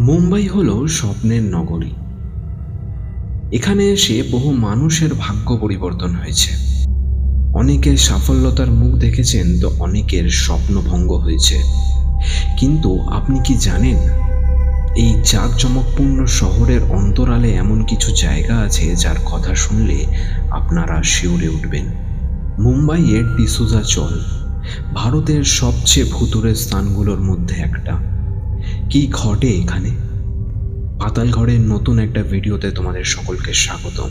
মুম্বাই হল স্বপ্নের নগরী। এখানে এসে বহু মানুষের ভাগ্য পরিবর্তন হয়েছে। অনেকের সাফল্যতার মুখ দেখেছেন তো অনেকের স্বপ্নভঙ্গ হয়েছে। কিন্তু আপনি কি জানেন, এই জাঁকজমকপূর্ণ শহরের অন্তরালে এমন কিছু জায়গা আছে যার কথা শুনলে আপনারা শিউরে উঠবেন? মুম্বাইয়ের ডিসুজা চল, ভারতের সবচেয়ে ভুতুরে স্থানগুলোর মধ্যে একটা। কি ঘটে এখানে? পাতালঘরের নতুন একটা ভিডিওতে তোমাদের সকলকে স্বাগত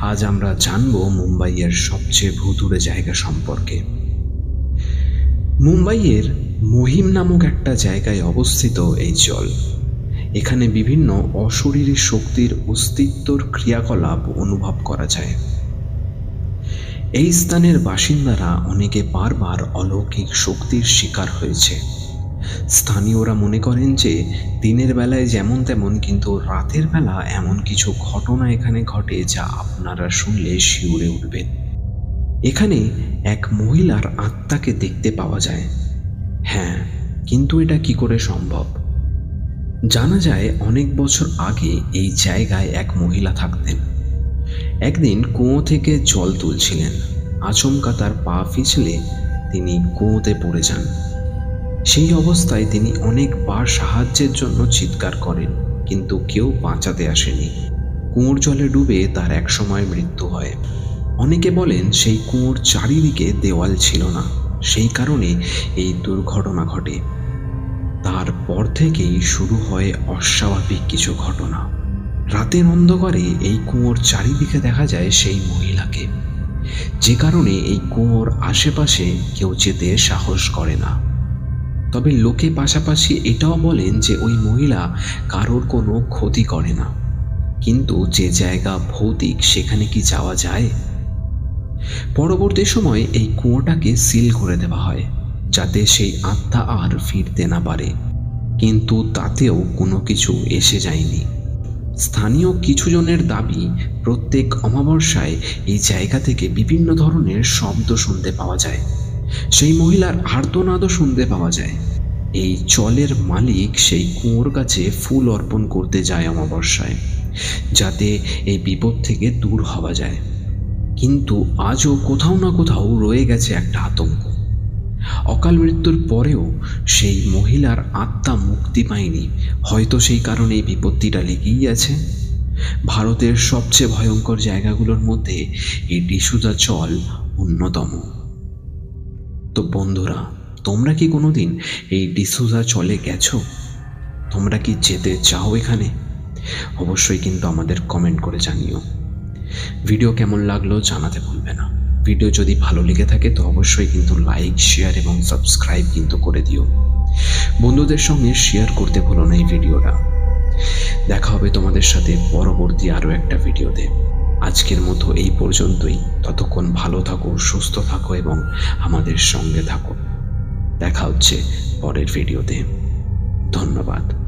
আজ আমরা জানব মুম্বাইয়ের সবচেয়ে ভুতুরে জায়গা সম্পর্কে। মুম্বাইয়ের মহিম নামক একটা জায়গায় অবস্থিত এই জল। এখানে বিভিন্ন অশরীরী শক্তির অস্তিত্বর ক্রিয়াকলাপ অনুভব করা যায়। এই স্থানের বাসিন্দারা অনেকে বারবার অলৌকিক শক্তির শিকার হয়েছে। স্থানীয়রা মনে করেন যে, দিনের বেলায় যেমন তেমন কিন্তু রাতের বেলা এমন কিছু ঘটনা এখানে ঘটে যা আপনারা শুনলে শিউরে উঠবেন। এখানে এক মহিলার আত্মাকে দেখতে পাওয়া যায়। হ্যাঁ কিন্তু এটা কি করে সম্ভব? জানা যায় অনেক বছর আগে এই জায়গায় এক মহিলা থাকতেন। একদিন কুয়ো থেকে জল তুলছিলেন। আচমকা তার পা পিছলে তিনি কুয়োতে পড়ে যান। সেই অবস্থায় তিনি অনেকবার সাহায্যের জন্য চিৎকার করেন, কিন্তু কেউ বাঁচাতে আসেনি। কুয়োর জলে ডুবে তার একসময় মৃত্যু হয়। অনেকে বলেন সেই কুয়োর চারিদিকে দেওয়াল ছিল না। সেই কারণে এই দুর্ঘটনা ঘটে। তারপর থেকেই শুরু হয় অস্বাভাবিক কিছু ঘটনা। রাতের অন্ধকারে এই কুয়োর চারিদিকে দেখা যায় সেই মহিলাকে। যে কারণে এই কুয়োর আশেপাশে কেউ যেতে সাহস করে না। তবে লোকে পাশাপাশি এটাও বলেন যে ওই মহিলা কারোর কোনো ক্ষতি করে না। কিন্তু যে জায়গা ভৌতিক, সেখানে কি যাওয়া যায়? পরবর্তী সময় এই কুয়োটাকে সিল করে দেওয়া হয়, যাতে সেই আত্মা আর ফিরতে না পারে। কিন্তু তাতেও কোনো কিছু এসে যায়নি। স্থানীয় কিছু জনের দাবি, প্রত্যেক অমাবস্যায় এই জায়গা থেকে বিভিন্ন ধরনের শব্দ শুনতে পাওয়া যায়। সেই মহিলার আর্তনাদও শুনতে পাওয়া যায়। এই চলের মালিক সেই কুয়োর কাছে ফুল অর্পণ করতে যায় অমাবস্যায়, যাতে এই বিপদ থেকে দূর হওয়া যায়। কিন্তু আজও কোথাও না কোথাও রয়ে গেছে একটা আতঙ্ক। অকাল মৃত্যুর পরেও সেই মহিলার আত্মা মুক্তি পায়নি। হয়তো সেই কারণে এই বিপত্তিটা লেগেই আছে। ভারতের সবচেয়ে ভয়ঙ্কর জায়গাগুলোর মধ্যে এই ডিসুজা চল অন্যতম। তো বন্ধুরা, তোমরা কি কোনোদিন এই ডিসুজা চলে গেছো? তোমরা কি যেতে চাও এখানে? অবশ্যই কিন্তু আমাদের কমেন্ট করে জানিও। ভিডিও কেমন লাগল জানাতে ভুলবে না। ভিডিও যদি ভালো লেগে থাকে তো অবশ্যই কিন্তু লাইক শেয়ার এবং সাবস্ক্রাইব কিন্তু করে দিও। বন্ধুদের সঙ্গে শেয়ার করতে ভুলো না এই ভিডিওটা। দেখা হবে তোমাদের সাথে পরবর্তী আরও একটা ভিডিওতে। আজকের মতো এই পর্যন্তই। ততক্ষণ ভালো থাকো, সুস্থ থাকো এবং আমাদের সঙ্গে থাকো। দেখা হচ্ছে পরের ভিডিওতে। ধন্যবাদ।